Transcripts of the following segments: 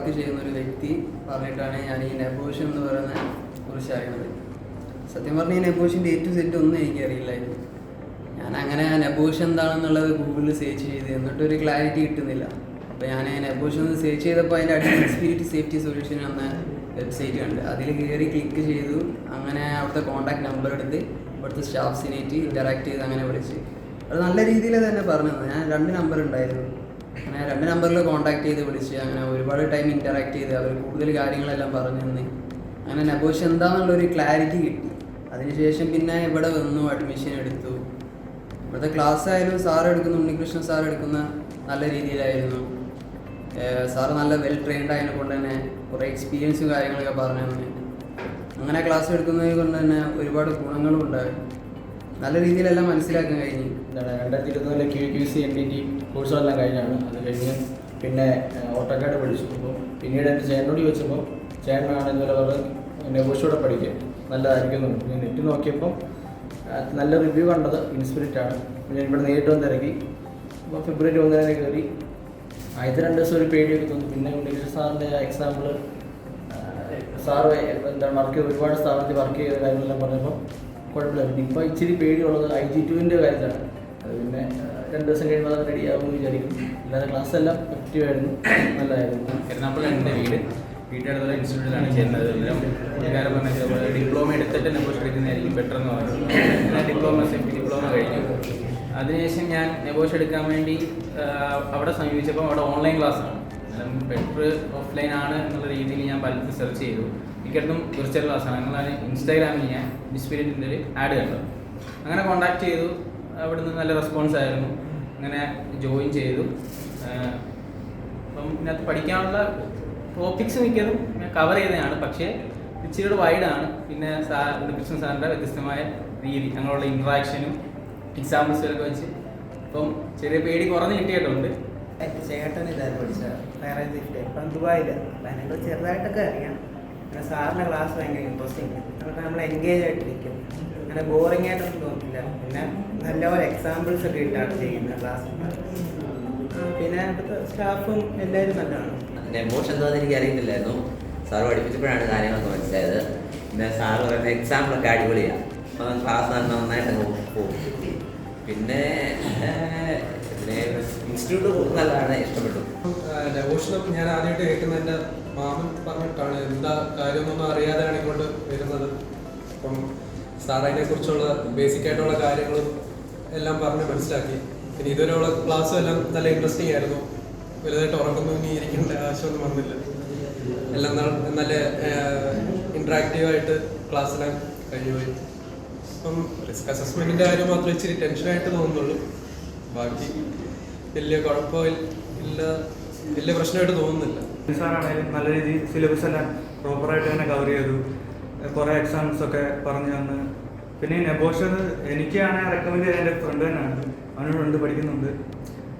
Work ചെയ്യുന്ന ഒരു വ്യക്തി പറഞ്ഞിട്ടാണ് ഞാൻ ഈ നെബോഷൻ എന്ന് പറയുന്ന കുറിച്ച് അറിയുന്നത്. സത്യം പറഞ്ഞാൽ ഈ നെബോഷിന്റെ ടു സെറ്റ് ഒന്നും എനിക്കറിയില്ലായിരുന്നു ഞാൻ അങ്ങനെ നെബോഷൻ എന്താണെന്നുള്ളത് ഗൂഗിളിൽ സെർച്ച് ചെയ്ത് എന്നിട്ട് ഒരു ക്ലാരിറ്റി കിട്ടുന്നില്ല. അപ്പോൾ ഞാൻ നെബോഷൻ ഒന്ന് സെർച്ച് ചെയ്തപ്പോൾ അതിന്റെ അടുത്ത് സ്പിരിറ്റ് സേഫ്റ്റി സൊല്യൂഷൻ എന്ന വെബ്സൈറ്റ് ഉണ്ട് അതിൽ കയറി ക്ലിക്ക് ചെയ്തു. അങ്ങനെ അവിടുത്തെ കോൺടാക്ട് നമ്പർ എടുത്ത് ഇവിടുത്തെ സ്റ്റാഫ്സിനേറ്റ് ഇന്ററാക്ട് ചെയ്ത് അങ്ങനെ വിളിച്ച്. അത് നല്ല രീതിയിൽ തന്നെ പറഞ്ഞു. ഞാൻ രണ്ട് നമ്പർ ഉണ്ടായിരുന്നു. അങ്ങനെ രണ്ട് നമ്പറിൽ കോൺടാക്ട് ചെയ്ത് വിളിച്ച് അങ്ങനെ ഒരുപാട് ടൈം ഇന്ററാക്ട് ചെയ്ത് അവർ കൂടുതൽ കാര്യങ്ങളെല്ലാം പറഞ്ഞു തന്നെ. അങ്ങനെ നബോഷ് എന്താണെന്നുള്ളൊരു ക്ലാരിറ്റി കിട്ടി. അതിനുശേഷം പിന്നെ ഇവിടെ വന്നു അഡ്മിഷൻ എടുത്തു. ഇവിടുത്തെ ക്ലാസ് ആയാലും സാർ എടുക്കുന്ന ഉണ്ണികൃഷ്ണൻ സാർ എടുക്കുന്ന നല്ല രീതിയിലായിരുന്നു. സാറ് നല്ല വെൽ ട്രെയിൻഡ് ആയതിനെ കൊണ്ട് തന്നെ കുറേ എക്സ്പീരിയൻസും കാര്യങ്ങളൊക്കെ പറഞ്ഞു അങ്ങനെ ക്ലാസ് എടുക്കുന്നത് കൊണ്ട് തന്നെ ഒരുപാട് ഗുണങ്ങളും ഉണ്ടായി. നല്ല രീതിയിലെല്ലാം മനസ്സിലാക്കാൻ കഴിഞ്ഞു. എന്താണ് രണ്ടായിരത്തി ഇരുപത്തിനാലിലെ Q Q C M B T കോഴ്സുകളെല്ലാം കഴിഞ്ഞാണ്. അത് കഴിഞ്ഞ് പിന്നെ ഓട്ടോക്കാട് പഠിച്ചു. അപ്പോൾ പിന്നീട് എന്റെ ചേട്ടനോട് ചോദിച്ചപ്പോൾ ചേട്ടനാണ് ഇതുപോലെ പറഞ്ഞ് നെഗോഷ്യൂടെ പഠിക്കുക നല്ലതായിരിക്കും ഞാൻ നെറ്റ് നോക്കിയപ്പോൾ നല്ല റിവ്യൂ കണ്ടത് ഇൻസ്പിരിറ്റാണ് ഞാൻ ഇവിടെ നേരിട്ട് വന്ന് ഇറങ്ങി. അപ്പോൾ ഫെബ്രുവരി ഒന്നിനെ കയറി. ആദ്യത്തെ രണ്ട് ദിവസം ഒരു പേടിയൊക്കെ തോന്നി. പിന്നെ ഉണ്ടെങ്കിൽ സാറിന്റെ എക്സാമ്പിൾ സാറ് എന്താണ് വർക്ക് ചെയ്ത് ഒരുപാട് സ്ഥാപനത്തിൽ വർക്ക് ചെയ്ത കാര്യങ്ങളെല്ലാം പറഞ്ഞപ്പോൾ കുഴപ്പമില്ല ഇപ്പോൾ ഇച്ചിരി പേടിയുള്ളത് ഐ ജി ടുവിന്റെ കാര്യത്തിലാണ്. അത് പിന്നെ രണ്ട് ദിവസം കഴിയുമ്പോൾ അത് റെഡി ആകുമെന്ന് വിചാരിക്കും അല്ലാതെ ക്ലാസ് എല്ലാം എഫക്റ്റീവ് ആയിരുന്നു. നല്ലതായിരുന്നു. എറണാകുളം എന്റെ വീട് വീട്ടിനടുത്തുള്ള ഇൻസ്റ്റിറ്റ്യൂട്ടിലാണ് ചെയ്യുന്നത്. പുള്ളിക്കാരൻ പറഞ്ഞ ഡിപ്ലോമ എടുത്തിട്ട് നെബോഷ് ശ്രമിക്കുന്നതായിരിക്കും ബെറ്റർ എന്ന് പറഞ്ഞു ഡിപ്ലോമ സെഫ്റ്റി ഡിപ്ലോമ കഴിഞ്ഞു. അതിനുശേഷം ഞാൻ നെബോഷ് എടുക്കാൻ വേണ്ടി അവിടെ സമീപിച്ചപ്പോൾ അവിടെ ഓൺലൈൻ ക്ലാസ്സാണ് അന്നേരം ബെറ്റർ ഓഫ്ലൈൻ ആണ് എന്നുള്ള രീതിയിൽ ഞാൻ പലതും സെർച്ച് ചെയ്തു. മിക്കടത്തും വിർച്വൽ ക്ലാസ്സാണ് ഞങ്ങളാണ് ഇൻസ്റ്റാഗ്രാമിൽ ഞാൻ ഡിസ്പിരിറ്റിന്റെ ഒരു ആഡ് കണ്ടത് അങ്ങനെ കോണ്ടാക്ട് ചെയ്തു. അവിടെ നിന്ന് നല്ല റെസ്പോൺസ് ആയിരുന്നു. അങ്ങനെ ജോയിൻ ചെയ്തു. അപ്പം ഇതിനകത്ത് പഠിക്കാനുള്ള ടോപ്പിക്സ് മിക്കതും കവർ ചെയ്തതാണ്. പക്ഷേ ഇച്ചിരി വൈഡാണ് പിന്നെ സാർ കൃഷ്ണൻ സാറിന്റെ വ്യത്യസ്തമായ രീതി ഞങ്ങളുള്ള ഇൻട്രാക്ഷനും എക്സാമ്പിൾസുകളൊക്കെ വെച്ച്. ഇപ്പം ചെറിയ പേടി കുറഞ്ഞ് കിട്ടിയിട്ടുണ്ട്. എന്റെ ചേട്ടൻ ഇതായിരുന്നു പഠിച്ചത്. വേറെ ഇപ്പം ദുബായില്ല അപ്പം അതിനെക്കുറിച്ച് ചെറുതായിട്ടൊക്കെ അറിയാം. പിന്നെ സാറിന്റെ ക്ലാസ് ഭയങ്കര ഇൻട്രസ്റ്റിംഗ് അതൊക്കെ നമ്മൾ എൻഗേജ് ആയിട്ടിരിക്കും അങ്ങനെ ബോറിംഗ് ആയിട്ടൊന്നും തോന്നില്ല. പിന്നെ നല്ലപോലെ എക്സാമ്പിൾസ് ഒക്കെ ഇട്ടാണ് ചെയ്യുന്നത് ക്ലാസ് പിന്നെ സ്റ്റാഫും എല്ലാവരും നല്ലതാണ്. അതിന്റെ എമോഷൻ എന്താണെന്ന് എനിക്ക് അറിയുന്നില്ലായിരുന്നു സാർ പഠിപ്പിച്ചപ്പോഴാണ് കാര്യങ്ങളൊക്കെ മനസ്സിലായത്. പിന്നെ സാർ പറയുന്ന എക്സാമ്പിളൊക്കെ അടിപൊളിയാണ് അപ്പം ക്ലാസ് നന്നായിട്ട് പോകും. പിന്നെ പിന്നെ ഇൻസ്റ്റിറ്റ്യൂട്ട് നല്ലതാണ് ഇഷ്ടപ്പെട്ടു. ഡെവോഷനും ഞാൻ ആദ്യമായിട്ട് കേൾക്കുന്ന എന്റെ മാമൻ പറഞ്ഞിട്ടാണ്. എന്താ കാര്യമൊന്നും അറിയാതെയാണ് ഇങ്ങോട്ട് വരുന്നത്. അപ്പം സാറതിനെ കുറിച്ചുള്ള ബേസിക് ആയിട്ടുള്ള കാര്യങ്ങളും എല്ലാം പറഞ്ഞ് മനസ്സിലാക്കി. പിന്നെ ഇതുവരെയുള്ള ക്ലാസ്സും എല്ലാം നല്ല ഇൻട്രസ്റ്റിംഗ് ആയിരുന്നു. വലുതായിട്ട് ഉറക്കുന്നു ഇനി ഇരിക്കേണ്ട ആവശ്യമൊന്നും വന്നില്ല. എല്ലാം നല്ല ഇൻട്രാക്റ്റീവായിട്ട് ക്ലാസ്സിലാൻ കഴിയുമായി അപ്പം റിസ്ക് അസസ്മെന്റിന്റെ കാര്യം മാത്രമേ ഇച്ചിരി ടെൻഷനായിട്ട് തോന്നുന്നുള്ളൂ. ബാക്കി വലിയ കുഴപ്പമില്ല. വലിയ പ്രശ്നമായിട്ട് തോന്നുന്നില്ല. സാറാണെങ്കിലും നല്ല രീതിയിൽ സിലബസ് എല്ലാം പ്രോപ്പറായിട്ട് തന്നെ കവർ ചെയ്തു. കുറേ എക്സാംസ് ഒക്കെ പറഞ്ഞു തന്ന്. പിന്നെ ഈ നെബോഷൻ എനിക്കാണ് റെക്കമെൻഡ് ചെയ്യാൻ എന്റെ ഫ്രണ്ട് തന്നെയാണ്. അവനോടുണ്ട് പഠിക്കുന്നുണ്ട്.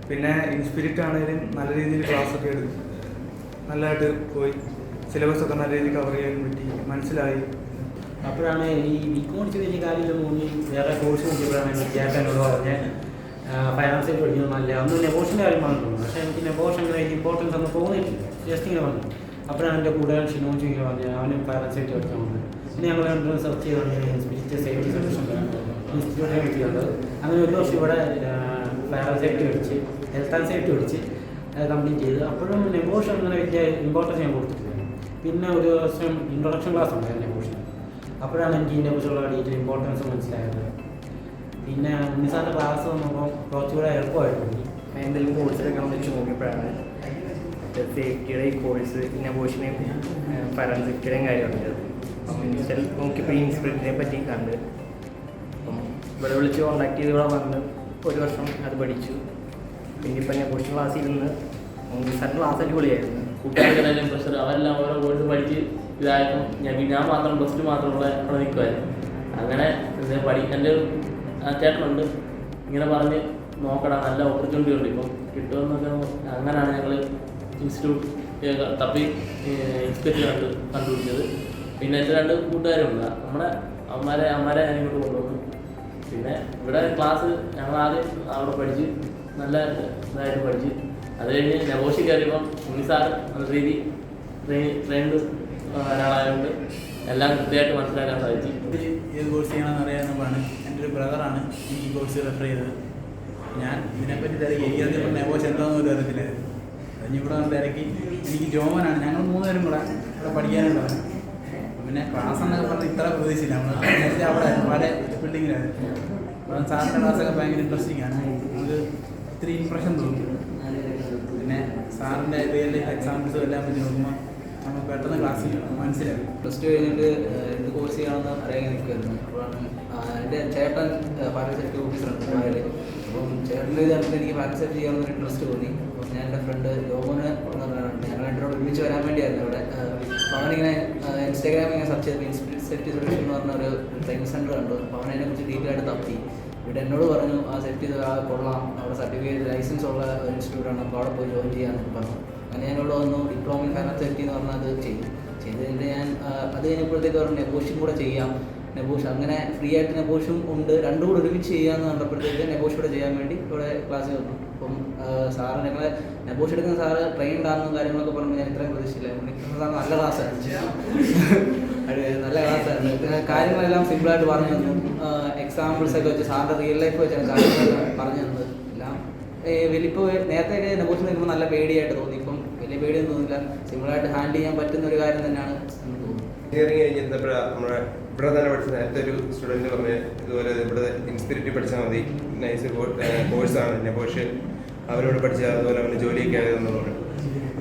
പിന്നെ ഇൻസ്പിരിറ്റ് ആണെങ്കിലും നല്ല രീതിയിൽ ക്ലാസ് ഒക്കെ എടുത്തു നല്ലതായിട്ട് പോയി. സിലബസ് ഒക്കെ നല്ല രീതിയിൽ കവർ ചെയ്യാൻ പറ്റി. മനസ്സിലായി. അപ്പോഴാണ് ഈ ബിക്കോണിച്ച് വലിയ കാര്യമില്ല തോന്നി വേറെ കോഴ്സ് നോക്കിയപ്പോഴാണ് എനിക്ക് ചേട്ടൻ എന്നോട് പറഞ്ഞ് ഫൈനാൻസിൽ പഠിക്കുന്നത് നല്ല അന്ന് നെബോഷന്റെ കാര്യം പറഞ്ഞു തോന്നുന്നു പക്ഷേ എനിക്ക് നെബോഷന്റെ അങ്ങനെ ഇമ്പോർട്ടൻസ് ഒന്നും തോന്നിയിട്ടില്ല. ജസ്റ്റ് ഇങ്ങനെ വന്നു അപ്പോഴാണ് എന്റെ കൂടെ ഷിനോജി ഇങ്ങനെ പറഞ്ഞു അവനും ഫൈനാൻസായിട്ട് പഠിക്കാൻ വന്നത് പിന്നെ ഞങ്ങൾ രണ്ടും സെർച്ച് ചെയ്താണ് സ്പിരിറ്റ് സേഫ്റ്റി സൊല്യൂഷൻ ഇൻസ്റ്റിറ്റ്യൂട്ടിൽ കിട്ടിയത്. അങ്ങനെ ഒരു വർഷം ഇവിടെ ഫയർ സേഫ്റ്റി പഠിച്ച് ഹെൽത്ത് ആൻഡ് സേഫ്റ്റി പഠിച്ച് കംപ്ലീറ്റ് ചെയ്ത്. അപ്പോഴും നെബോഷൻ അങ്ങനെ വലിയ ഇമ്പോർട്ടൻസ് ഞാൻ കൊടുത്തിട്ടില്ല. പിന്നെ ഒരു ദിവസം ഇൻട്രൊഡക്ഷൻ ക്ലാസ് ഉണ്ടായിരുന്നു നെബോഷൻ അപ്പോഴാണ് എനിക്ക് ഇതിനെക്കുറിച്ചുള്ള ഡീറ്റെയിൽ ഇമ്പോർട്ടൻസ് മനസ്സിലായത്. പിന്നെ ഉണ്ണിസാറിന്റെ ക്ലാസ് വന്നപ്പോൾ കുറച്ചുകൂടെ എളുപ്പമായിരുന്നു. എന്തെങ്കിലും കോഴ്സ് എടുക്കണമെന്ന് വെച്ച് നോക്കിയപ്പോഴാണ് സേഫ്റ്റിയുടെ ഈ കോഴ്സ് ഇന്നോവേഷനെയും ഫയർ കാര്യമുണ്ട് അപ്പം ഇൻസ്റ്റൽ നോക്കിയപ്പോൾ ഈ ഇൻസ്പിരിറ്റിനെ പറ്റി കണ്ട് അപ്പം ഇവിടെ വിളിച്ച് കോൺടാക്ട് ചെയ്ത് ഇവിടെ വന്ന് ഒരു വർഷം അത് പഠിച്ചു. പിന്നെ ഇപ്പം ഞാൻ ഇന്നോവേഷൻ ക്ലാസ്സിൽ ഇരുന്ന് സാറിന്റെ ക്ലാസ് അടിപൊളിയായിരുന്നു. കൂട്ടുകാർക്കെല്ലാം പ്രഷർ അവരെല്ലാം ഓരോ കോഴ്സ് പഠിച്ച് ഇതായപ്പോൾ ഞാൻ ഞാൻ മാത്രം പ്ലസ് ടു മാത്രമുള്ള അവിടെ നിൽക്കുമായിരുന്നു അങ്ങനെ ഇത് പഠി എന്റെ ചേട്ടനുണ്ട്. ഇങ്ങനെ പറഞ്ഞ് നോക്കടാ നല്ല ഓപ്പർച്യൂണിറ്റി ഉണ്ട് ഇപ്പം. കിട്ടുമെന്നൊക്കെ അങ്ങനെയാണ് ഞങ്ങൾ ഇൻസ്റ്റിറ്റ്യൂട്ട് തപ്പി ഇൻസ്പെക്ട് കണ്ട് കണ്ടുപിടിച്ചത്. പിന്നെ എന്റെ രണ്ട് കൂട്ടുകാരുണ്ട്. നമ്മുടെ അമ്മമാരെ അമ്മമാരെ ഞാൻ ഇങ്ങോട്ട് കൊണ്ടുവന്നു. പിന്നെ ഇവിടെ ക്ലാസ് ഞങ്ങൾ ആദ്യം അവിടെ പഠിച്ച് നല്ല ഇതായിട്ട് പഠിച്ച്. അത് കഴിഞ്ഞ് നവോഷി കയറിയപ്പം ഉണ്ണിസാർ നല്ല രീതി ട്രെയിൻഡ് ഒരാളായതുകൊണ്ട് എല്ലാം കൃത്യമായിട്ട് മനസ്സിലാക്കാൻ സാധിച്ചു. ഏത് കോഴ്സ് ചെയ്യണമെന്ന് അറിയാവുന്നതാണ് ഒരു ബ്രദറാണ് ഈ കോഴ്സ് റെഫർ ചെയ്തത്. ഞാൻ ഇതിനെപ്പറ്റി തിരക്കി എനിക്ക് അതിപ്പോൾ നെബോസ് എന്താണെന്ന് ഒരു അറിയത്തില്ലായിരുന്നു അതിന് ഇവിടെ വന്ന് തിരക്കി. എനിക്ക് ജോമനാണ് ഞങ്ങൾ മൂന്നുപേരും കൂടെ ഇവിടെ പഠിക്കാനുള്ളതാണ്. പിന്നെ ക്ലാസ് എന്നൊക്കെ പറഞ്ഞാൽ ഇത്ര പ്രതീക്ഷിച്ചില്ല നമ്മൾ നേരത്തെ അവിടെ പല ബിൽഡിങ്ങിലായിരുന്നു സാറിന്റെ ക്ലാസ്സൊക്കെ ഭയങ്കര ഇൻട്രസ്റ്റിംഗ് ആണ്. നമുക്ക് ഒത്തിരി ഇമ്പ്രഷൻ തോന്നി. പിന്നെ സാറിന്റെ റിയൽ ലൈഫ് എക്സാമ്പിൾസും എല്ലാം വെച്ച് നോക്കുമ്പോൾ നമുക്ക് പെട്ടെന്ന് ക്ലാസ്സിൽ മനസ്സിലാക്കും പ്ലസ് ടു കഴിഞ്ഞിട്ട് കോഴ്സ് ചെയ്യണമെന്ന് അറിയാൻ നിൽക്കുമായിരുന്നു അപ്പോഴാണ് എന്റെ ചേട്ടൻ ഫാരൻ സേഫ്റ്റി ഓഫീസറാണ് ദുബായിൽ അപ്പം ചേട്ടന്റെ ഇത് കണ്ടിട്ട് എനിക്ക് ഫാരൻ സേഫ്റ്റി ചെയ്യാമെന്നൊരു ഇൻട്രസ്റ്റ് തോന്നി. അപ്പം ഞാൻ എന്റെ ഫ്രണ്ട് എന്ന് പറഞ്ഞിട്ടുണ്ട് ഞങ്ങൾ രണ്ടോട് ഒരുമിച്ച് വരാൻ വേണ്ടിയായിരുന്നു അവിടെ. അവനിങ്ങനെ ഇൻസ്റ്റാഗ്രാമിൽ ഇങ്ങനെ സെർച്ച് ചെയ്തപ്പോൾ ഇൻസ്പിരിറ്റ് സേഫ്റ്റി സൊല്യൂഷൻ എന്ന് പറഞ്ഞ ഒരു ട്രെയിനിങ് സെന്റർ കണ്ടു. അപ്പോൾ അവൻ അതിനെക്കുറിച്ച് ഡീറ്റെയിൽ ആയിട്ട് തപ്പി. ഇവിടെ എന്നോട് പറഞ്ഞു ആ സേഫ്റ്റി ആ കൊള്ളാം. അവിടെ സർട്ടിഫിക്കറ്റ് ലൈസൻസ് ഉള്ള ഇൻസ്റ്റിറ്റ്യൂട്ടാണ് അപ്പോൾ അവിടെ പോയി ജോയിൻ ചെയ്യാമെന്നൊക്കെ പറഞ്ഞു. അങ്ങനെ ഞാനിവിടെ വന്നു. ഡിപ്ലോമ ഇൻ സേഫ്റ്റി എന്ന് പറഞ്ഞാൽ അത് ചെയ്തു. ചെയ്ത് കഴിഞ്ഞിട്ട് ഞാൻ അത് കഴിഞ്ഞപ്പോഴത്തേക്ക് പറഞ്ഞു നെബോഷും കൂടെ ചെയ്യാം. നെബോഷ് അങ്ങനെ ഫ്രീ ആയിട്ട് നെബോഷും ഉണ്ട്. രണ്ടും കൂടെ ഒരുമിച്ച് ചെയ്യാമെന്ന് കണ്ടപ്പോഴത്തേക്ക് നെബോഷ് കൂടെ ചെയ്യാൻ വേണ്ടി ഇവിടെ ക്ലാസ്സിൽ വന്നു. അപ്പം സാറ് ഞങ്ങളെ നെബോഷ് എടുക്കുന്ന സാറ് ട്രെയിൻഡ് ആണെന്നും കാര്യങ്ങളൊക്കെ പറഞ്ഞു ഞാൻ ഇത്രയും പ്രതീക്ഷിച്ചില്ല. സാർ നല്ല ക്ലാസ്സായിരുന്നു നല്ല ക്ലാസ്സായിരുന്നു കാര്യങ്ങളെല്ലാം സിമ്പിളായിട്ട് പറഞ്ഞു തന്നു. എക്സാമ്പിൾസ് ഒക്കെ വെച്ച് സാറിന്റെ റിയൽ ലൈഫ് വെച്ചാണ് കാര്യങ്ങളെല്ലാം പറഞ്ഞു തന്നത്. എല്ലാം വലിപ്പോൾ നേരത്തെ നെബോഷ് നിൽക്കുമ്പോൾ നല്ല പേടിയായിട്ട് തോന്നി. ഇപ്പം വലിയ പേടിയൊന്നും തോന്നില്ല സിമ്പിളായിട്ട് ഹാൻഡിൽ ചെയ്യാൻ പറ്റുന്ന ഒരു കാര്യം തന്നെയാണ് എഞ്ചിനീയറിംഗ് കഴിഞ്ഞിരുന്നപ്പോഴാണ് നമ്മുടെ ഇവിടെ തന്നെ പഠിച്ച നേരത്തെ ഒരു സ്റ്റുഡന്റ് പറഞ്ഞ് ഇതുപോലെ ഇവിടെ ഇൻസ്പിരിറ്റ് പഠിച്ചാൽ മതി. നൈസ് കോഴ്സാണ് നെബോഷ് അവരോട് പഠിച്ചാൽ അതുപോലെ അവന് ജോലിയൊക്കെ ആയതെന്നുള്ളത്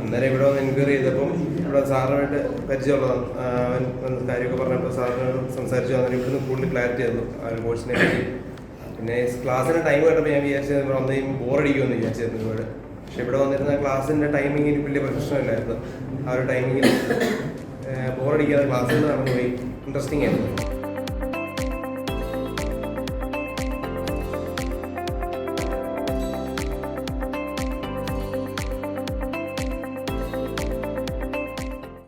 അന്നേരം ഇവിടെ വന്ന് എൻക്വയറി ചെയ്തപ്പം ഇവിടെ സാറുമായിട്ട് പരിചയമുള്ളതാണ്. അവൻ കാര്യമൊക്കെ പറഞ്ഞപ്പോൾ സാറിനോട് സംസാരിച്ചു. അന്നേരം ഇവിടുന്ന് കൂടുതൽ ക്ലാരിറ്റി ആയിരുന്നു ആ ഒരു കോഴ്സിനെ പറ്റി. പിന്നെ ക്ലാസ്സിന് ടൈം കണ്ടപ്പോൾ ഞാൻ വിചാരിച്ചത് ഇവിടെ വന്ന് കഴിയുമ്പോൾ ബോറടിക്കുമെന്ന് വിചാരിച്ചിരുന്നു ഇവിടെ. പക്ഷെ ഇവിടെ വന്നിരുന്ന ക്ലാസ്സിന്റെ ടൈമിങ്ങിന് വലിയ പ്രശ്നമില്ലായിരുന്നു. ആ ഒരു ടൈമിങ്ങിൽ ബോറടിക്കാതെ ക്ലാസ്സിൽ നടന്നു പോയി. ഇൻട്രസ്റ്റിംഗ് ആയിരുന്നു.